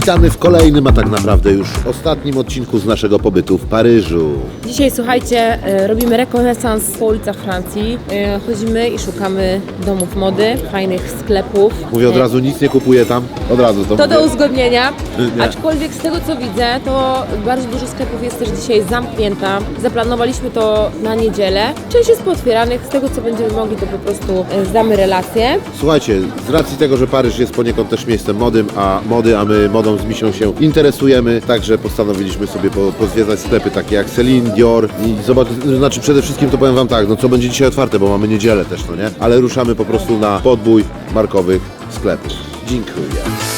Witamy w kolejnym, a tak naprawdę już ostatnim odcinku z naszego pobytu w Paryżu. Dzisiaj słuchajcie, e, robimy rekonesans po ulicach Francji. E, Chodzimy i szukamy domów mody, fajnych sklepów. Mówię od E, razu, nic nie kupuję tam. Od razu to, To mówię. do uzgodnienia, Nie. aczkolwiek z tego co widzę, to bardzo dużo sklepów jest też dzisiaj zamknięta. Zaplanowaliśmy to na niedzielę. Część jest pootwieranych, z tego co będziemy mogli, to po prostu zdamy relacje. Słuchajcie, z racji tego, że Paryż jest poniekąd też miejscem mody, a mody, a my modą z Misią się interesujemy, także postanowiliśmy sobie po, pozwiedzać sklepy takie jak Celine, Dior i zobaczyć, znaczy przede wszystkim to powiem Wam tak, no co będzie dzisiaj otwarte, bo mamy niedzielę też, no nie? Ale ruszamy po prostu na podbój markowych sklepów. Dziękuję.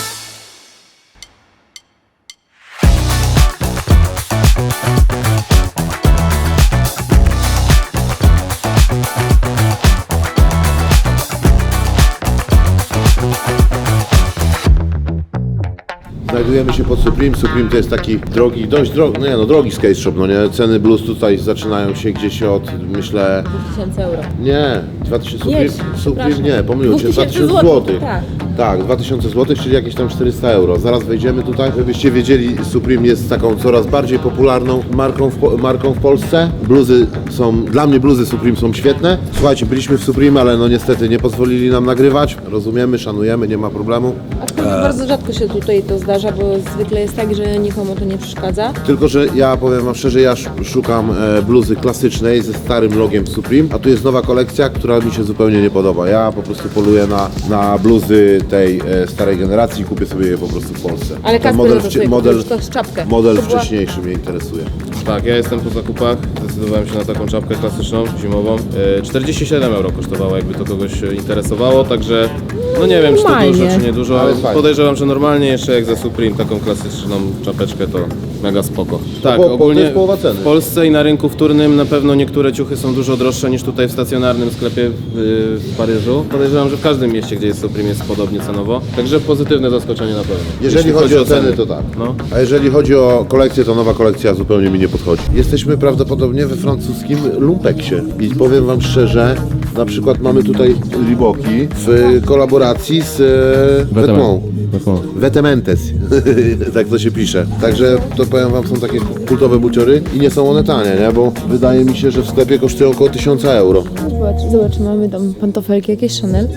Znajdujemy się pod Supreme. Supreme to jest taki drogi, dość drogi, nie no drogi skate shop, no nie? Ceny blues tutaj zaczynają się gdzieś od, myślę, 2000 euro. nie, 2000 Nie, Supreme, Supreme przepraszam. nie, pomyliłem się, 2000 2000 złotych, zł. tak. Tak, 2000 zł, czyli jakieś tam 400 euro. Zaraz wejdziemy tutaj, żebyście wiedzieli, Supreme jest taką coraz bardziej popularną marką w, marką w Polsce. Bluzy są, dla mnie bluzy Supreme są świetne. Słuchajcie, byliśmy w Supreme, ale no niestety nie pozwolili nam nagrywać. Rozumiemy, szanujemy, nie ma problemu. Aczkolwiek bardzo rzadko się tutaj to zdarza, bo zwykle jest tak, że nikomu to nie przeszkadza. Tylko, że ja powiem Wam szczerze, ja sz- szukam e, bluzy klasycznej ze starym logiem Supreme, a tu jest nowa kolekcja, która mi się zupełnie nie podoba. Ja po prostu poluję na, na bluzy tej e, starej generacji i kupię sobie je po prostu w Polsce. Ale Ten Kasper model, to wcie- sobie model, to z czapkę. model To była- wcześniejszy mnie interesuje. Tak, ja jestem po zakupach, zdecydowałem się na taką czapkę klasyczną, zimową. E, 47 euro kosztowała, jakby to kogoś e, interesowało, także no nie wiem, czy to Normalnie. dużo, czy nie dużo. Ale fajnie. Podejrzewam, że normalnie jeszcze jak za Supreme taką klasyczną czapeczkę to mega spoko. Tak, po- po- to ogólnie jest połowa ceny. w Polsce i na rynku wtórnym na pewno niektóre ciuchy są dużo droższe niż tutaj w stacjonarnym sklepie w, w Paryżu. Podejrzewam, że w każdym mieście, gdzie jest Supreme jest podobnie cenowo, także pozytywne zaskoczenie na pewno. Jeżeli chodzi o ceny, to tak. No. A jeżeli chodzi o kolekcję, to nowa kolekcja zupełnie mi nie podchodzi. Jesteśmy prawdopodobnie we francuskim lumpeksie. I powiem Wam szczerze, na przykład mamy tutaj Reeboki w kolaboracji z e, Vetements. Vetementes, tak to się pisze. Także to powiem Wam, są takie kultowe buciory i nie są one tanie, nie? Bo wydaje mi się, że w sklepie kosztują około 1000 euro. Zobacz, zobacz, mamy tam pantofelki, jakieś Chanel.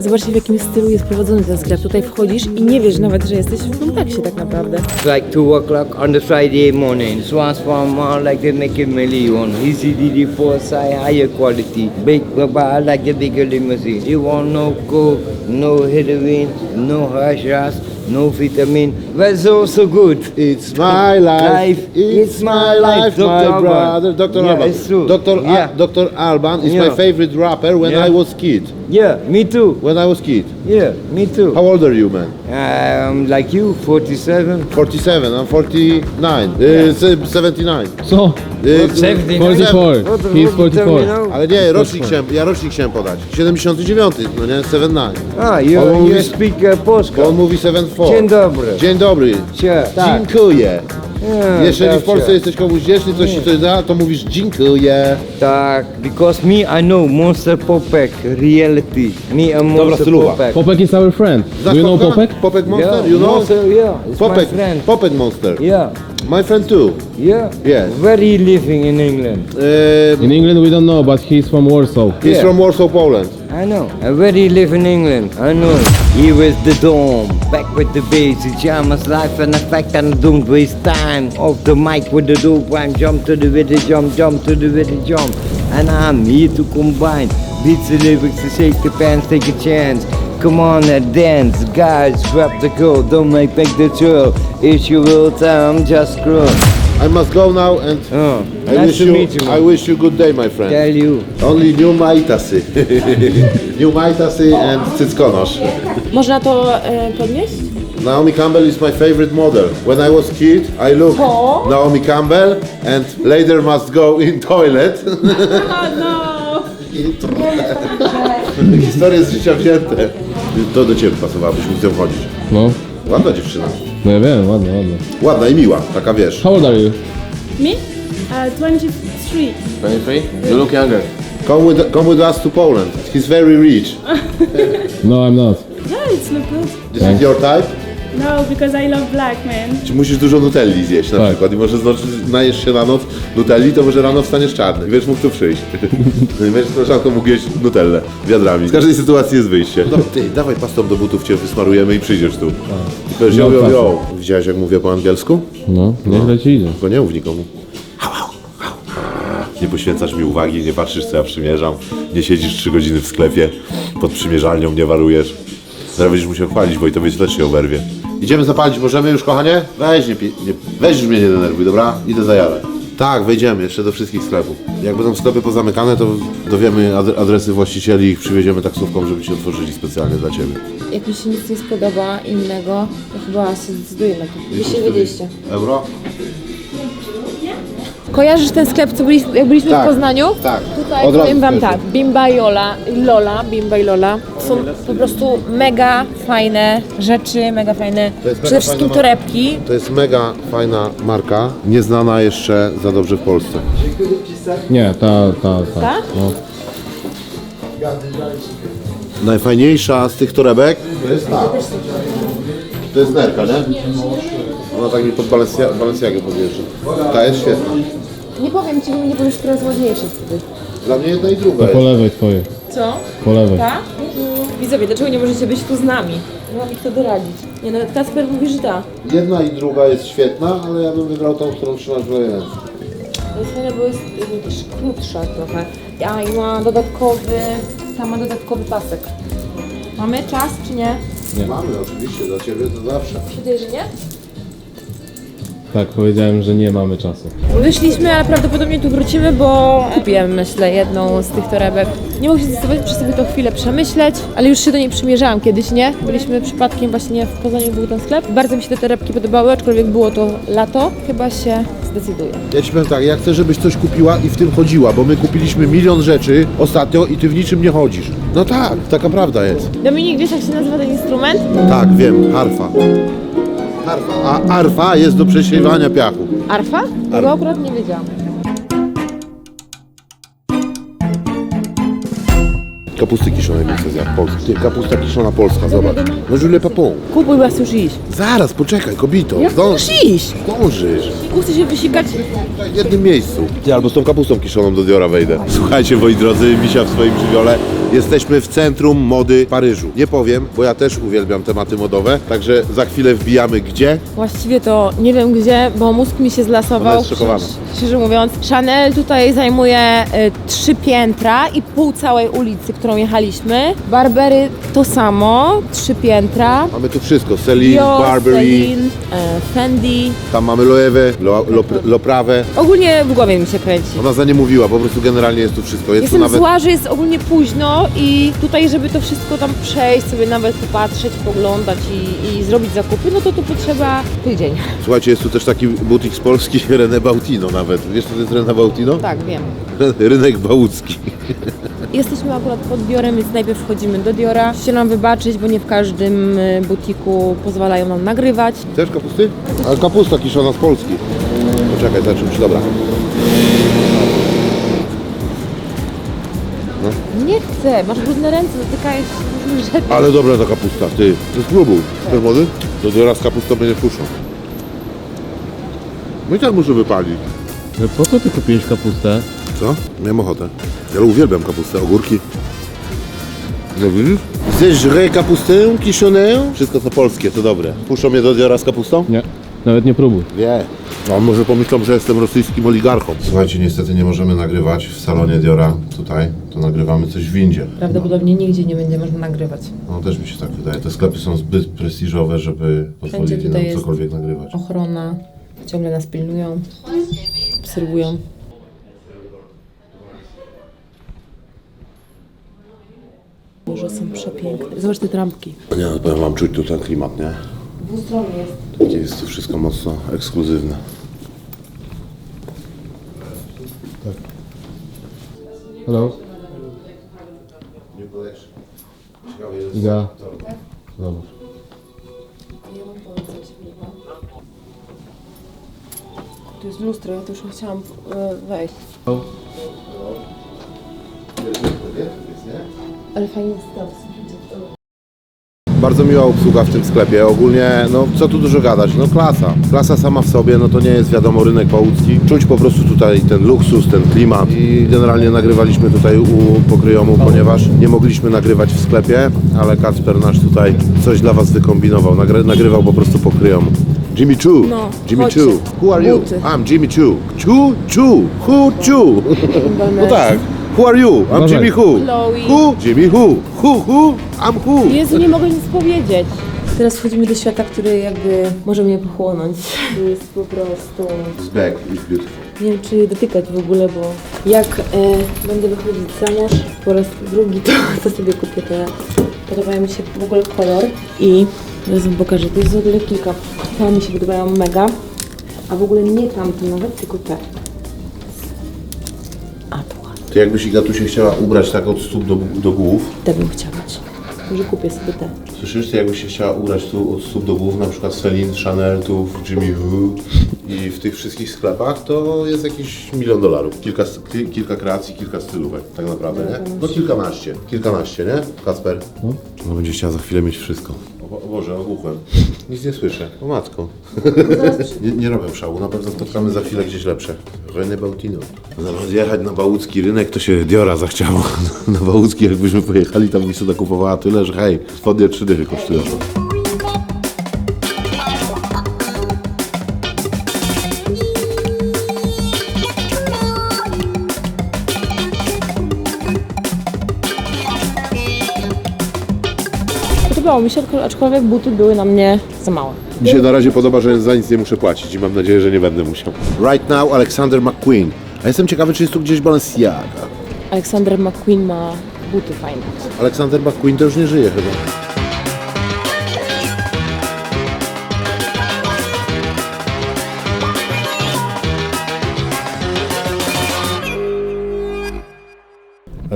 Zobaczcie w jakim stylu jest prowadzony ten sklep. Tutaj wchodzisz i nie wiesz nawet, że jesteś w Lumpeksie tak naprawdę. It's like 2 o'clock on the Friday morning. Transform all like they make a million. Easy DD Foresight, higher quality. Big baba like the bigger limousine. You want no coke, no heroin, no hash ras, no vitamin. That's also good. It's my life, it's my life, Dr. my Alban. brother, Dr. Yeah, Alban. it's true. Dr. Al- Yeah. Dr. Alban is my Yeah. favorite rapper when Yeah. I was kid. Yeah, me too. When I was kid. Yeah, me too. How old are you, man? Um, like you, 47. 47, I'm 49, uh, se- 79. Co? Uh, 79. 44. What the He's fuck you tell me 44. now? Ale nie, rocznik chciałem, ja rocznik chciałem podać. 79, no nie, 79. Ah, you, On you mówi- speak uh, Polska. Bo on mówi 74. Dzień dobry. Dzień dobry. Cie, tak. Dziękuję. Yeah, Jeżeli w. Polsce jesteś komuś wdzięczny, coś ci coś da, to mówisz dziękuję. Tak, because me I know Monster Popek reality. Me a Monster. Popek. Popek is our friend. Do you know? Popek? Popek Monster, Yeah, you know? Monster, yeah, it's Popek, my friend. Popek Monster. Yeah, My friend too. yeah. Yes. Where he living in England? Uh, In England we don't know, but he's from Warsaw. he's Yeah. from Warsaw, Poland. I know. And where he live in England? I know. He was the dome, back with the bass, the jammers, life and effect, and don't waste time. Off the mic with the dope rhyme, jump to the rhythm, jump, jump to the rhythm, jump. And I'm here to combine beats and lyrics to shake the pants, take a chance. Come on and dance, guys, grab the girl, don't make back the trail. It's your real time, just. I must go now and Oh, I nice wish to you, meet you, I man. wish you good day, my friend. Tell you. Only new maitasy. new maitasy and cyckonosz. Można to e, podnieść? Naomi Campbell is my favorite model. When I was kid, I looked Oh. Naomi Campbell and later must go in toilet. no! Historie z życia wzięte. To do ciebie pasowało, byś mógł z nią chodzić. No. Ładna dziewczyna. No ja wiem, ładnie, ładnie. Ładna i miła, taka wiesz. How old are you? Me? Uh, 23. 23? You look younger. Come with, come with us to Poland. He's very rich. No, I'm not. Yeah, it's not good. This is your type? No, because I love black man. Czy musisz dużo nutelli zjeść na Tak. przykład i może zdążysz, najesz się na noc nutelli, to może rano wstaniesz czarny i będziesz mógł tu przyjść. No i będziesz koleżanką mógł jeść nutellę wiadrami. Z każdej sytuacji jest wyjście. No, ty, dawaj pastą do butów cię wysmarujemy i przyjdziesz tu. I powiesz, yo, yo, yo. Widziałeś jak mówię po angielsku? No, nieźle ci idzie. Tylko nie mów nikomu. Nie poświęcasz mi uwagi, nie patrzysz co ja przymierzam, nie siedzisz trzy godziny w sklepie, pod przymierzalnią nie warujesz. Zaraz będziesz musiał chwalić, bo i tobie też się oberwie. Idziemy zapalić, możemy już kochanie? Weź, nie, pi- nie, weź już mnie nie denerwuj, dobra? Idę za jarę. Tak, wejdziemy jeszcze do wszystkich sklepów. Jak będą sklepy pozamykane, to dowiemy ad- adresy właścicieli i ich przywieziemy taksówką, żeby ci otworzyli specjalnie dla ciebie. Jak mi się nic nie spodoba innego, to chyba się zdecyduję na to. Wy się wiedzieliście. Euro? Kojarzysz ten sklep, co byliśmy, jak byliśmy Tak, w Poznaniu? tak. Tutaj Od razu powiem wam kojarzę. tak, Bimba i Lola, Lola, Bimba i Lola są po prostu mega fajne rzeczy, mega fajne, To jest mega przede wszystkim fajna torebki. To jest mega fajna marka, nieznana jeszcze za dobrze w Polsce. Nie, ta, ta, ta. Tak? No. Najfajniejsza z tych torebek to jest ta. To jest nerka, nie? Ona tak mi pod Balencia- Balenciagę podjeżdża. Ta jest świetna. Nie powiem ci, bo mi nie powiesz, która jest ładniejsza wtedy. Dla mnie jedna i druga To po jest. lewej twoje. Co? Po lewej. Tak? Widzowie, dlaczego nie możecie być tu z nami? Nie mam ich to doradzić. Nie no, Kasper mówi, że ta. Jedna i druga jest świetna, ale ja bym wybrał tą, którą trzymasz w ręce. To jest fajne, bo jest y, też krótsza trochę. A i ma dodatkowy, tam ma dodatkowy pasek. Mamy czas czy nie? Mamy oczywiście, dla Ciebie to zawsze. Wydaje, że nie? Tak, powiedziałem, że nie mamy czasu. Wyszliśmy, ale prawdopodobnie tu wrócimy, bo kupię, myślę, jedną z tych torebek. Nie mogę się zdecydować, muszę sobie to chwilę przemyśleć, ale już się do niej przymierzałam kiedyś, nie? Byliśmy przypadkiem właśnie w Poznaniu, był ten sklep. Bardzo mi się te torebki podobały, aczkolwiek było to lato. Chyba się zdecyduję. Ja Ci powiem tak, ja chcę, żebyś coś kupiła i w tym chodziła, bo my kupiliśmy milion rzeczy ostatnio i Ty w niczym nie chodzisz. No tak, taka prawda jest. Dominik, wiesz jak się nazywa ten instrument? Tak, wiem, harfa. Harfa. A arfa jest do przesiewania piachu. Arfa? Tego akurat nie wiedziałam. Kapusty kiszonej nie chcę zjadł, polskiej. Ty, Kapusta kiszona polska, zobacz. No Jules Papon. Kupuj, chcę już iść. Zaraz, poczekaj, kobito. Ja chcę Zdąż, już iść. zdążysz. Chcę się wysikać. W jednym miejscu. Ty, albo z tą kapustą kiszoną do Diora wejdę. Słuchajcie, moi drodzy, Misia w swoim żywiole. Jesteśmy w centrum mody Paryżu. Nie powiem, bo ja też uwielbiam tematy modowe, także za chwilę wbijamy gdzie. Właściwie to nie wiem gdzie, bo mózg mi się Ona zlasował. jest szokowana. Szczerze- Szczerze mówiąc, Chanel tutaj zajmuje y, trzy piętra i pół całej ulicy, którą jechaliśmy. Barbery to samo, trzy piętra. Mamy tu wszystko, Celine, Dior, Burberry, Celine, e, Fendi. tam mamy Loewe, Lo, Lo, Loprawę. Ogólnie w głowie mi się kręci. Ona za nie mówiła, po prostu generalnie jest tu wszystko. Jest Jestem tu nawet... zła, że jest ogólnie późno i tutaj, żeby to wszystko tam przejść, sobie nawet popatrzeć, poglądać i, i zrobić zakupy, no to tu potrzeba tydzień. Słuchajcie, jest tu też taki butik z Polski, René Bautino nawet. Wiesz co to jest René Bautino? Tak, wiem. Rynek Bałucki. Jesteśmy akurat pod Diorem, więc najpierw wchodzimy do Diora. Musicie nam wybaczyć, bo nie w każdym y, butiku pozwalają nam nagrywać. Chcesz kapusty? Ale kapusta kiszona z Polski. Poczekaj, zaczynamy. Dobra. Nie chcę, masz brudne ręce, dotykałeś różnych rzeczy. Ale dobra ta kapusta, ty. To spróbuj. Chcesz wody? To teraz kapustą będzie puszą. No i tak muszę wypalić. Ale po co ty kupiłeś kapustę? Co? Miałem ochotę. Ja uwielbiam kapustę, ogórki. No widzisz? Zeżrę kapustę kiszoną? Wszystko co polskie, to dobre. Puszczą mnie do diora z kapustą? Nie, nawet nie próbuj. Wie. A on może pomyślą, że jestem rosyjskim oligarchą. Słuchajcie, niestety nie możemy nagrywać w salonie Diora tutaj. To nagrywamy coś w windzie. Prawdopodobnie nigdzie nie będzie można nagrywać. No też mi się tak wydaje. Te sklepy są zbyt prestiżowe, żeby pozwolili tutaj nam jest- cokolwiek nagrywać. Ochrona, ciągle nas pilnują, obserwują. Boże, są przepiękne. Zobacz te trampki. Nie, no, powiem wam, czuć tu ten klimat, nie? Dwustronnie jest. Jest to wszystko mocno ekskluzywne. Hello? Iga. Zobacz. Tu jest lustro, ja tu już chciałam e, wejść. Ale fajnie jest. Bardzo miła obsługa w tym sklepie. Ogólnie, no co tu dużo gadać, no klasa. Klasa sama w sobie, no to nie jest wiadomo rynek bałucki. Czuć po prostu tutaj ten luksus, ten klimat. I generalnie nagrywaliśmy tutaj u pokryjomu, ponieważ nie mogliśmy nagrywać w sklepie, ale Kacper nasz tutaj coś dla Was wykombinował. Nagry nagrywał po prostu pokryjomu. Jimmy Choo, No, Jimmy chodźcie. Choo, who are you? Buty. I'm Jimmy Choo. Choo, Choo, who Choo? No tak. Who are you? I'm. Jimmy Who. Chloe. Who? Jimmy Who. Who, who? I'm who. Jezu, nie mogę nic powiedzieć. Teraz wchodzimy do świata, który jakby może mnie pochłonąć. To jest po prostu... It's back, it's beautiful. Nie wiem, czy dotykać w ogóle, bo jak e, będę wychodzić za mąż po raz drugi, to, to sobie kupię te. Podobają mi się w ogóle kolor i zaraz wam pokażę. To jest w ogóle kilka. Te mi się podobają mega, a w ogóle nie tamte nawet, tylko te. To jakbyś Iga tu się chciała ubrać tak od stóp do, do głów, Te bym chciała mieć. Może kupię sobie te. słyszysz, ty jakbyś się chciała ubrać tu od stóp do głów, na przykład Celine, Chanel, tu w Jimmy Who i w tych wszystkich sklepach, to jest jakiś milion dolarów. Kilka, ki- kilka kreacji, kilka stylówek, tak naprawdę, nie? No kilkanaście, kilkanaście, nie, Kasper? No będzie chciała za chwilę mieć wszystko. O, o Boże, ogłuchłem. Nic nie słyszę. O matko. nie, nie robię szału, na pewno spotkamy za chwilę gdzieś lepsze. René Bautino. Zamiast jechać na bałucki rynek, to się Diora zachciało. na bałucki jakbyśmy pojechali, tam mi sobie kupowała tyle, że hej, spodnie trzy dychy kosztują. Podobało mi się, aczkolwiek buty były na mnie za małe. Mi się na razie podoba, że za nic nie muszę płacić i mam nadzieję, że nie będę musiał. Right now Alexander McQueen. A jestem ciekawy, czy jest tu gdzieś Balenciaga. Alexander McQueen ma buty fajne. Alexander McQueen to już nie żyje chyba.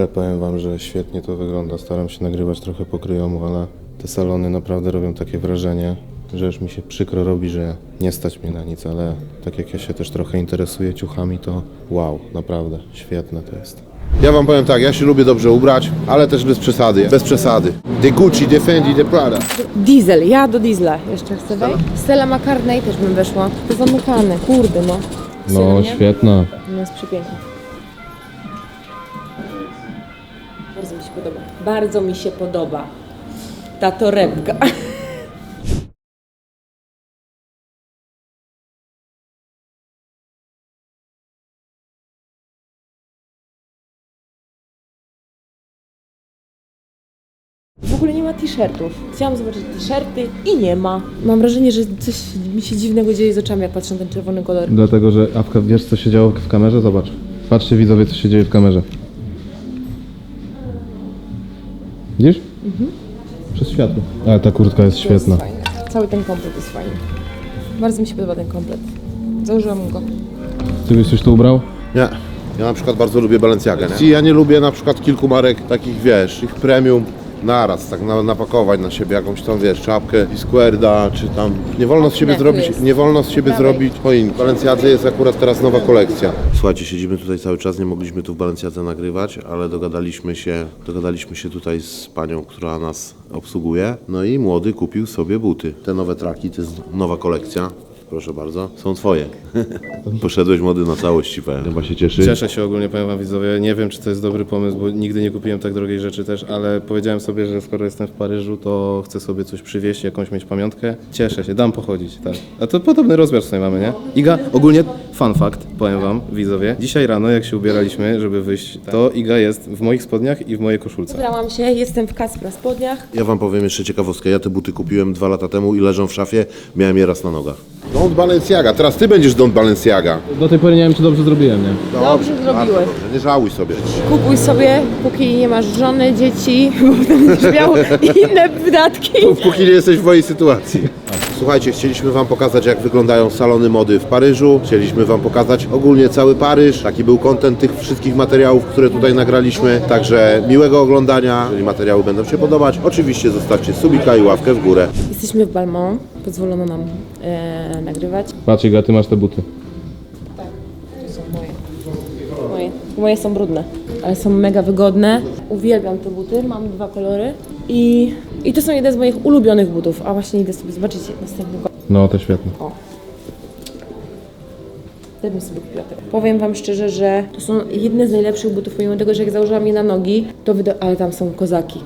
Ale powiem wam, że świetnie to wygląda. Staram się nagrywać trochę pokryjomu, ale te salony naprawdę robią takie wrażenie, że już mi się przykro robi, że nie stać mnie na nic, ale tak jak ja się też trochę interesuję ciuchami, to wow, naprawdę świetne to jest. Ja wam powiem tak, ja się lubię dobrze ubrać, ale też bez przesady. Bez przesady. De Gucci, de Fendi, de Prada. Diesel, ja do diesla jeszcze chcę wejść. Stella McCartney też bym weszła. To zamykane, kurde no. No, nie? świetna. No jest przepiękne. Bardzo mi się podoba ta torebka. W ogóle nie ma t-shirtów. Chciałam zobaczyć t-shirty i nie ma. Mam wrażenie, że coś mi się dziwnego dzieje z oczami, jak patrzę na ten czerwony kolor. Dlatego, że wiesz co się działo w kamerze? Zobacz. Patrzcie widzowie, co się dzieje w kamerze. Widzisz? Mhm. Przez światło. Ale ta kurtka jest świetna. Fajny. Cały ten komplet jest fajny. Bardzo mi się podoba ten komplet. Założyłam go. Ty byś coś tu ubrał? Nie. Ja na przykład bardzo lubię Balenciagę, nie? I ja nie lubię na przykład kilku marek takich, wiesz, ich premium naraz, tak na, napakować na siebie jakąś tam, wiesz, czapkę i squerda, czy tam... Nie wolno z siebie zrobić, jest. nie wolno z siebie Prawej. zrobić choinki. W Balenciadze jest akurat teraz nowa kolekcja. Słuchajcie, siedzimy tutaj cały czas, nie mogliśmy tu w Balenciadze nagrywać, ale dogadaliśmy się, dogadaliśmy się tutaj z panią, która nas obsługuje, no i młody kupił sobie buty. Te nowe traki, to jest nowa kolekcja. Proszę bardzo, są twoje. Poszedłeś młody na całość, ci powiem. Chyba się cieszy. Cieszę się ogólnie, powiem wam widzowie. Nie wiem, czy to jest dobry pomysł, bo nigdy nie kupiłem tak drogiej rzeczy też, ale powiedziałem sobie, że skoro jestem w Paryżu, to chcę sobie coś przywieźć, jakąś mieć pamiątkę. Cieszę się, dam pochodzić, tak. A to podobny rozmiar tutaj mamy, nie? Iga, ogólnie fun fact, powiem wam, widzowie. Dzisiaj rano, jak się ubieraliśmy, żeby wyjść, to Iga jest w moich spodniach i w mojej koszulce. Ubrałam się, jestem w Kacpra spodniach. Ja wam powiem jeszcze ciekawostkę. Ja te buty kupiłem dwa lata temu i leżą w szafie. Miałem je raz na nogach. Don't Balenciaga. Teraz ty będziesz Don't Balenciaga. Do tej pory nie wiem, czy dobrze zrobiłem, nie? Dobrze bardzo zrobiłeś. dobrze. Nie żałuj sobie. Kupuj sobie, póki nie masz żony, dzieci, bo będziesz miał inne wydatki. Póki nie jesteś w mojej sytuacji. Słuchajcie, chcieliśmy wam pokazać, jak wyglądają salony mody w Paryżu. Chcieliśmy wam pokazać ogólnie cały Paryż. Taki był kontent tych wszystkich materiałów, które tutaj nagraliśmy. Także miłego oglądania. Jeżeli materiały będą się podobać, oczywiście zostawcie subika i ławkę w górę. Jesteśmy w Balmont, pozwolono nam e, nagrywać. Patrz, Iga, ty masz te buty. To są moje. moje. Moje są brudne, ale są mega wygodne. Uwielbiam te buty, mam dwa kolory i I to są jeden z moich ulubionych butów, a właśnie idę sobie zobaczyć następnego. No, to świetne. Zjadłbym sobie kwiatek. Powiem Wam szczerze, że to są jedne z najlepszych butów, pomimo tego, że jak założyłam je na nogi, to wyda- ale tam są kozaki.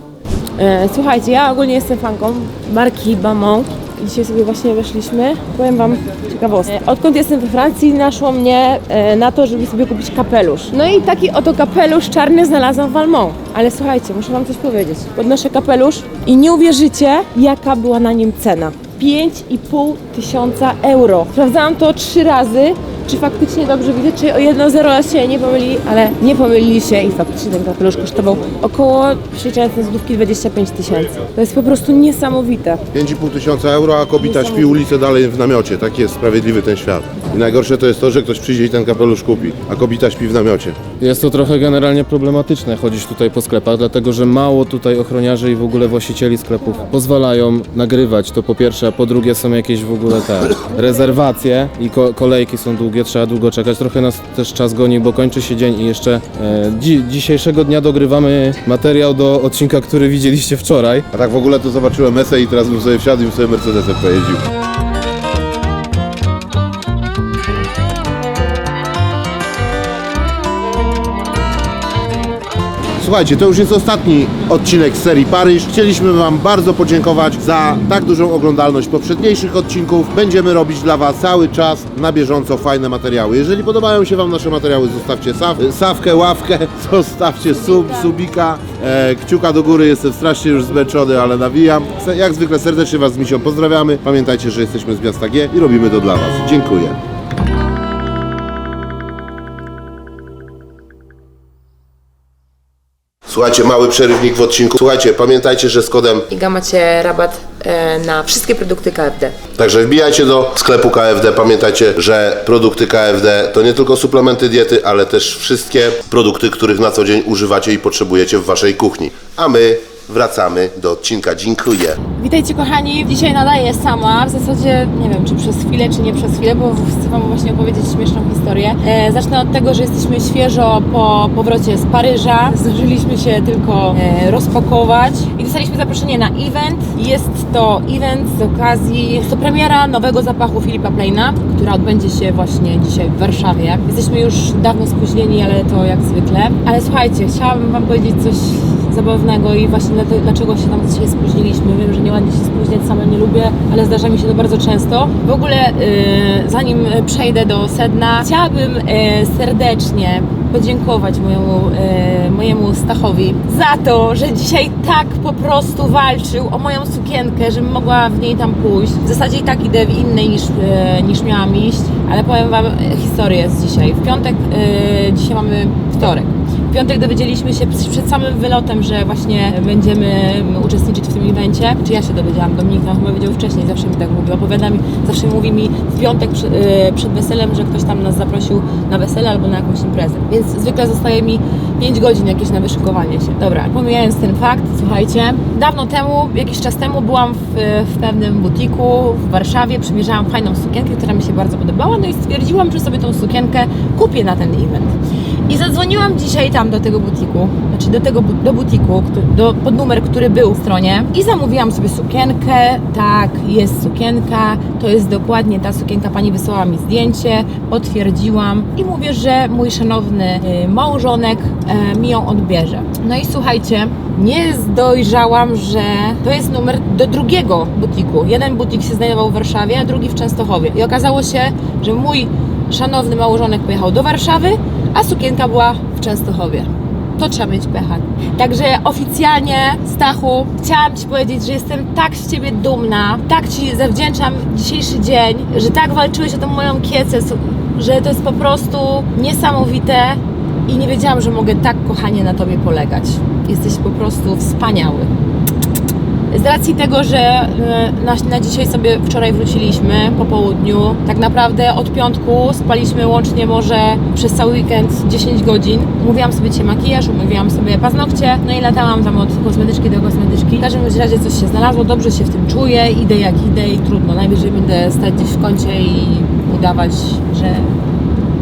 E, słuchajcie, ja ogólnie jestem fanką marki Bamon. Dzisiaj sobie właśnie weszliśmy. Powiem Wam ciekawostkę. E, odkąd jestem we Francji, naszło mnie e, na to, żeby sobie kupić kapelusz. No i taki oto kapelusz czarny znalazłam w Almont. Ale słuchajcie, muszę Wam coś powiedzieć. Podnoszę kapelusz i nie uwierzycie, jaka była na nim cena. 5,5 tysiąca euro. Sprawdzałam to trzy razy, czy faktycznie dobrze widzę, czy o jedno zero się nie pomyli, ale nie pomylili się i faktycznie ten kapelusz kosztował około, przeliczając na złotówki, 25 tysięcy. To jest po prostu niesamowite. 5,5 tysiąca euro, a kobieta śpi ulicę dalej w namiocie. Tak jest sprawiedliwy ten świat. I najgorsze to jest to, że ktoś przyjdzie i ten kapelusz kupi, a kobieta śpi w namiocie. Jest to trochę generalnie problematyczne chodzić tutaj po sklepach, dlatego że mało tutaj ochroniarzy i w ogóle właścicieli sklepów pozwalają nagrywać to po pierwsze, a po drugie są jakieś w ogóle te rezerwacje i ko- kolejki są długie, trzeba długo czekać. Trochę nas też czas goni, bo kończy się dzień i jeszcze e, dzi- dzisiejszego dnia dogrywamy materiał do odcinka, który widzieliście wczoraj. A tak w ogóle to zobaczyłem mesę i teraz bym sobie wsiadł i bym sobie Mercedesem pojeździł. Słuchajcie, to już jest ostatni odcinek z serii Paryż. Chcieliśmy Wam bardzo podziękować za tak dużą oglądalność poprzedniejszych odcinków. Będziemy robić dla Was cały czas na bieżąco fajne materiały. Jeżeli podobają się Wam nasze materiały, zostawcie saw, sawkę, ławkę, zostawcie sub, subika, e, kciuka do góry. Jestem strasznie już zmęczony, ale nawijam. Se- Jak zwykle serdecznie Was z Misią pozdrawiamy. Pamiętajcie, że jesteśmy z miasta G i robimy to dla Was. Dziękuję. Słuchajcie, mały przerywnik w odcinku. Słuchajcie, pamiętajcie, że z kodem Iga macie rabat e, na wszystkie produkty KFD. Także wbijajcie do sklepu KFD. Pamiętajcie, że produkty KFD to nie tylko suplementy diety, ale też wszystkie produkty, których na co dzień używacie i potrzebujecie w waszej kuchni. A my wracamy do odcinka. Dziękuję. Witajcie kochani, dzisiaj nadaję sama, w zasadzie nie wiem czy przez chwilę, czy nie przez chwilę, bo chcę Wam właśnie opowiedzieć śmieszną historię. E, zacznę od tego, że jesteśmy świeżo po powrocie z Paryża, zdążyliśmy się tylko e, rozpakować i dostaliśmy zaproszenie na event. Jest to event z okazji, jest to premiera nowego zapachu Filipa Pleina, która odbędzie się właśnie dzisiaj w Warszawie. Jesteśmy już dawno spóźnieni, ale to jak zwykle. Ale słuchajcie, chciałabym Wam powiedzieć coś zabawnego i właśnie dlaczego się tam dzisiaj spóźniliśmy. Wiem, że nieładnie się spóźniać, sama nie lubię, ale zdarza mi się to bardzo często. W ogóle y, zanim przejdę do sedna, chciałabym y, serdecznie podziękować mojemu, y, mojemu Stachowi za to, że dzisiaj tak po prostu walczył o moją sukienkę, żebym mogła w niej tam pójść. W zasadzie i tak idę w innej niż, y, niż miałam iść, ale powiem Wam, y, historia jest dzisiaj. W piątek, y, dzisiaj mamy wtorek. W piątek dowiedzieliśmy się przed samym wylotem, że właśnie będziemy uczestniczyć w tym evencie. Czy ja się dowiedziałam, Dominik nam chyba wiedział wcześniej, zawsze mi tak mówił. Opowiada mi, zawsze mówi mi w piątek przy, yy, przed weselem, że ktoś tam nas zaprosił na wesele albo na jakąś imprezę. Więc zwykle zostaje mi 5 godzin jakieś na wyszykowanie się. Dobra, pomijając ten fakt, słuchajcie, dawno temu, jakiś czas temu byłam w, w pewnym butiku w Warszawie, przymierzałam fajną sukienkę, która mi się bardzo podobała, no i stwierdziłam, że sobie tą sukienkę kupię na ten event. I zadzwoniłam dzisiaj tam do tego butiku, znaczy do tego do butiku, do, pod numer, który był w stronie i zamówiłam sobie sukienkę. Tak, jest sukienka, to jest dokładnie ta sukienka. Pani wysłała mi zdjęcie, potwierdziłam i mówię, że mój szanowny y, małżonek e, mi ją odbierze. No i słuchajcie, nie dojrzałam, że to jest numer do drugiego butiku. Jeden butik się znajdował w Warszawie, a drugi w Częstochowie. I okazało się, że mój szanowny małżonek pojechał do Warszawy, a sukienka była w Częstochowie. To trzeba mieć pecha. Także oficjalnie, Stachu, chciałam Ci powiedzieć, że jestem tak z Ciebie dumna, tak Ci zawdzięczam dzisiejszy dzień, że tak walczyłeś o tą moją kiecę, że to jest po prostu niesamowite i nie wiedziałam, że mogę tak kochanie na Tobie polegać. Jesteś po prostu wspaniały. Z racji tego, że e, na, na dzisiaj sobie wczoraj wróciliśmy po południu, tak naprawdę od piątku spaliśmy łącznie może przez cały weekend 10 godzin. Mówiłam sobie dzisiaj makijaż, umówiłam sobie paznokcie, no i latałam tam od kosmetyczki do kosmetyczki. W każdym razie coś się znalazło, dobrze się w tym czuję, idę jak idę i trudno. Najwyżej będę stać gdzieś w kącie i udawać, że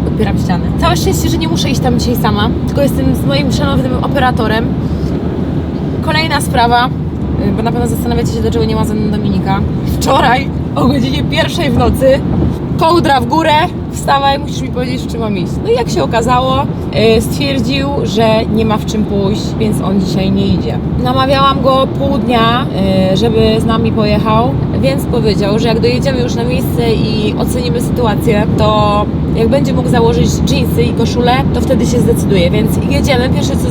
odpieram ścianę. Całe szczęście, że nie muszę iść tam dzisiaj sama, tylko jestem z moim szanownym operatorem. Kolejna sprawa. Y, bo na pewno zastanawiacie się, dlaczego nie ma ze mną Dominika. Wczoraj o godzinie pierwszej w nocy kołdra w górę, wstawaj, musisz mi powiedzieć, w czym mam iść. No i jak się okazało, y, stwierdził, że nie ma w czym pójść, więc on dzisiaj nie idzie. Namawiałam go pół dnia, y, żeby z nami pojechał, więc powiedział, że jak dojedziemy już na miejsce i ocenimy sytuację, to jak będzie mógł założyć dżinsy i koszulę, to wtedy się zdecyduje, więc jedziemy. Pierwsze co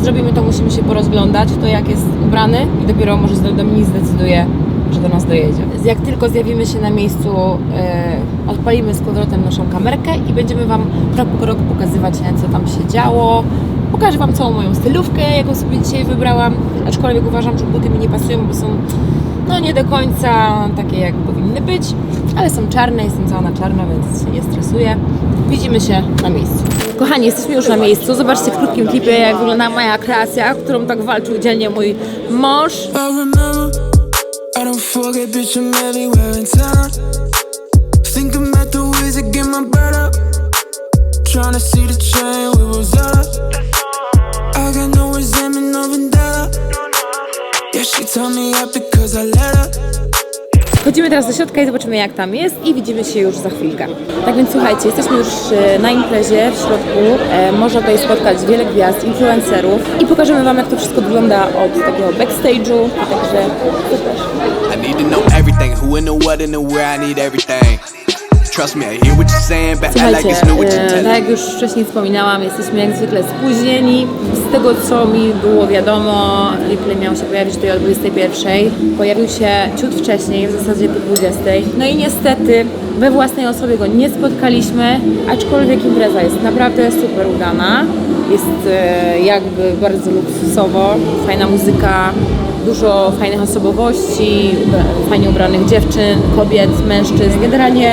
zrobimy, to musimy się porozglądać, to jak jest ubrany i dopiero może Dominik zdecyduje, że do nas dojedzie. Jak tylko zjawimy się na miejscu, e, odpalimy z powrotem naszą kamerkę i będziemy Wam krok po kroku pokazywać, e, co tam się działo. Pokażę Wam całą moją stylówkę, jaką sobie dzisiaj wybrałam, aczkolwiek uważam, że buty mi nie pasują, bo są no nie do końca takie, jak powinny być, ale są czarne, jestem cała na czarno, więc się nie stresuję. Widzimy się na miejscu. Kochani, jesteśmy już na miejscu. Zobaczcie w krótkim klipie, jak wygląda moja kreacja, którą tak walczył dzielnie mój mąż. Got no no me up because I let her. Chodzimy teraz do środka i zobaczymy jak tam jest i widzimy się już za chwilkę. Tak więc słuchajcie, jesteśmy już e, na imprezie w środku. E, można tutaj spotkać wiele gwiazd, influencerów i pokażemy Wam jak to wszystko wygląda od takiego backstage'u. Także zapraszam. Słuchajcie, e, tak jak już wcześniej wspominałam, jesteśmy jak zwykle spóźnieni. Z tego co mi było wiadomo, replay miał się pojawić tutaj o 21. Pojawił się ciut wcześniej, w zasadzie po 20. No i niestety we własnej osobie go nie spotkaliśmy, aczkolwiek impreza jest naprawdę super udana. Jest e, jakby bardzo luksusowo, fajna muzyka, dużo fajnych osobowości, fajnie ubranych dziewczyn, kobiet, mężczyzn. Generalnie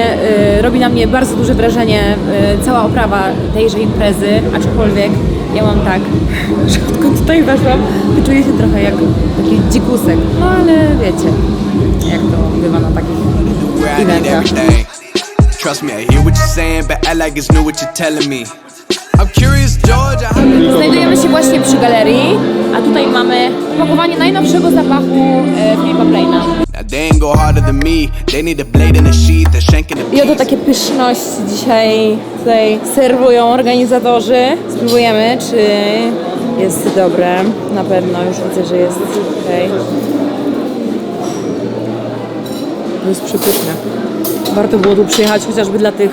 y, robi na mnie bardzo duże wrażenie y, cała oprawa tejże imprezy, aczkolwiek ja mam tak, że odkąd tutaj weszłam, to czuję się trochę jak taki dzikusek. No ale wiecie, jak to bywa na takich eventach. Trust me, I hear what you're saying, but I like it's new what you're telling me. Znajdujemy się właśnie przy galerii, a tutaj mamy opakowanie najnowszego zapachu e, Filipa Plaina. I oto takie pyszności dzisiaj tutaj serwują organizatorzy. Spróbujemy, czy jest dobre. Na pewno już widzę, że jest okej. To jest przepyszne. Warto było tu przyjechać chociażby dla tych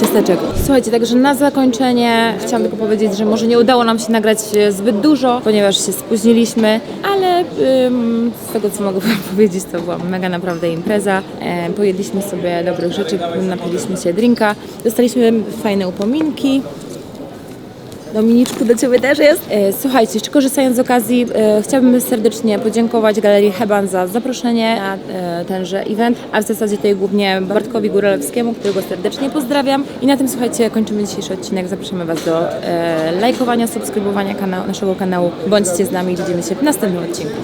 ciasteczek. Słuchajcie, także na zakończenie chciałam tylko powiedzieć, że może nie udało nam się nagrać e, zbyt dużo, ponieważ się spóźniliśmy, ale ym, z tego co mogę wam powiedzieć, to była mega naprawdę impreza. E, pojedliśmy sobie dobrych rzeczy, napiliśmy się drinka, dostaliśmy fajne upominki. Dominiczku, do Ciebie też jest. E, Słuchajcie, jeszcze korzystając z okazji, e, chciałabym serdecznie podziękować Galerii Heban za zaproszenie na e, tenże event, a w zasadzie tutaj głównie Bartkowi Góralewskiemu, którego serdecznie pozdrawiam. I na tym, słuchajcie, kończymy dzisiejszy odcinek. Zapraszamy Was do lajkowania, subskrybowania kanału, naszego kanału. Bądźcie z nami, widzimy się w następnym odcinku.